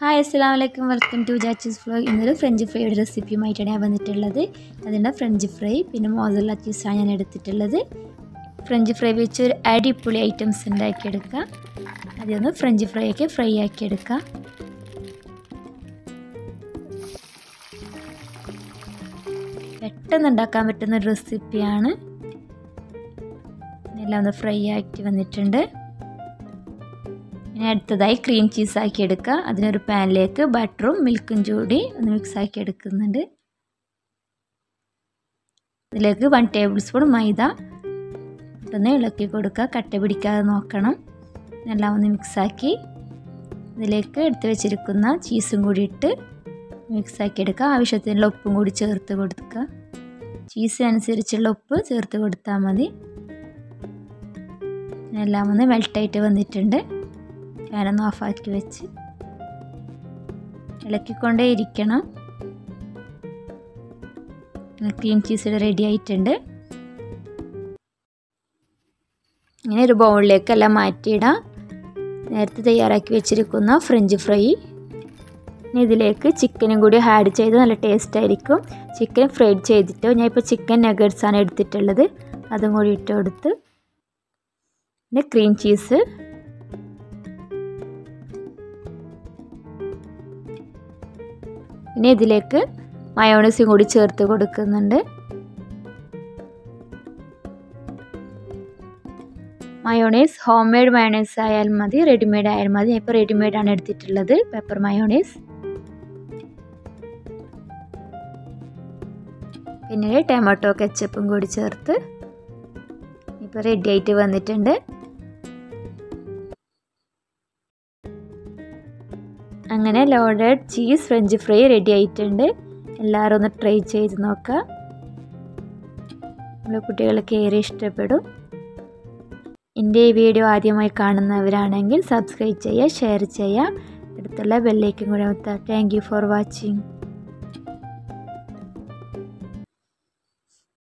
Hi അസ്സാം വലൈക്കും welcome to Jachis ഫ്ലോഗ് ഇന്നൊരു ഫ്രഞ്ച് ഫ്രൈയുടെ റെസിപ്പിയുമായിട്ടാണ് ഞാൻ വന്നിട്ടുള്ളത്. അതിന്റെ ഫ്രഞ്ച് ഫ്രൈ പിന്നെ മോസല്ല ചീസാണ് ഞാൻ എടുത്തിട്ടുള്ളത്. ഫ്രഞ്ച് ഫ്രൈ വെച്ച് ഒരു അടിപൊളി ഐറ്റംസ് ഉണ്ടാക്കിയെടുക്കാം. അതൊന്ന് ഫ്രഞ്ച് ഫ്രൈ ഒക്കെ ഫ്രൈ ആക്കിയെടുക്കാം. പെട്ടെന്ന് ഉണ്ടാക്കാൻ പറ്റുന്ന ഒരു റെസിപ്പിയാണ്. എല്ലാം ഒന്ന് ഫ്രൈ ആക്കി വന്നിട്ടുണ്ട്. ഇനി അടുത്തതായി ക്രീം ആക്കി എടുക്കുക. അതിനൊരു പാനിലേക്ക് ബട്ടറും മിൽക്കും ചൂടി ഒന്ന് മിക്സ് ആക്കി എടുക്കുന്നുണ്ട്. ഇതിലേക്ക് വൺ ടേബിൾ സ്പൂൺ മൈദ പെട്ടെന്ന് ഇളക്കി കൊടുക്കുക. കട്ട പിടിക്കാതെ നോക്കണം. എല്ലാം ഒന്ന് മിക്സാക്കി ഇതിലേക്ക് എടുത്ത് വെച്ചിരിക്കുന്ന ചീസും കൂടി ഇട്ട് മിക്സാക്കി എടുക്കുക. ആവശ്യത്തിനുള്ള ഉപ്പും കൂടി ചേർത്ത് കൊടുക്കുക. ചീസിനനുസരിച്ചുള്ള ഉപ്പ് ചേർത്ത് കൊടുത്താൽ മതി. എല്ലാം ഒന്ന് മെൽട്ടായിട്ട് വന്നിട്ടുണ്ട്. ഫാനൊന്ന് ഓഫാക്കി വെച്ച്. ഇളക്കിക്കൊണ്ടേ ഇരിക്കണം. ക്രീം ചീസ് റെഡി ആയിട്ടുണ്ട്. ഇങ്ങനെ ഒരു ബൗളിലേക്കെല്ലാം മാറ്റിയിടാം. നേരത്തെ തയ്യാറാക്കി വെച്ചിരിക്കുന്ന ഫ്രഞ്ച് ഫ്രൈ ഇതിലേക്ക് ചിക്കനും കൂടി ആഡ് ചെയ്ത് നല്ല ടേസ്റ്റ് ആയിരിക്കും. ചിക്കൻ ഫ്രൈഡ് ചെയ്തിട്ടോ? ഞാൻ ഇപ്പോൾ ചിക്കൻ നഗറ്റ്സ് ആണ് എടുത്തിട്ടുള്ളത്. അതും കൂടി ഇട്ട് കൊടുത്ത്. പിന്നെ ക്രീം ചീസ് പിന്നെ ഇതിലേക്ക് മയോണൈസും കൂടി ചേർത്ത് കൊടുക്കുന്നുണ്ട്. മയോണൈസ് ഹോം മെയ്ഡ് മയോണൈസ് ആയാലും മതി റെഡിമെയ്ഡ് ആയാലും മതി. ഇപ്പോൾ റെഡിമെയ്ഡ് ആണ് എടുത്തിട്ടുള്ളത് പെപ്പർ മയോണൈസ്. പിന്നെ ടൊമാറ്റോ കെച്ചപ്പും കൂടി ചേർത്ത് ഇപ്പോൾ റെഡി ആയിട്ട് വന്നിട്ടുണ്ട്. അങ്ങനെ loaded cheese French fry ready ആയിട്ടുണ്ട്. എല്ലാവരും ഒന്ന് ട്രൈ ചെയ്ത് നോക്കുക നമ്മളെ കുട്ടികൾക്ക് ഏറെ ഇഷ്ടപ്പെടും. എന്റെ ഈ വീഡിയോ ആദ്യമായി കാണുന്നവരാണെങ്കിൽ സബ്സ്ക്രൈബ് ചെയ്യുക ഷെയർ ചെയ്യുക. അടുത്തുള്ള ബെല്ലേക്കും കൂടെ താങ്ക് യു ഫോർ വാച്ചിങ്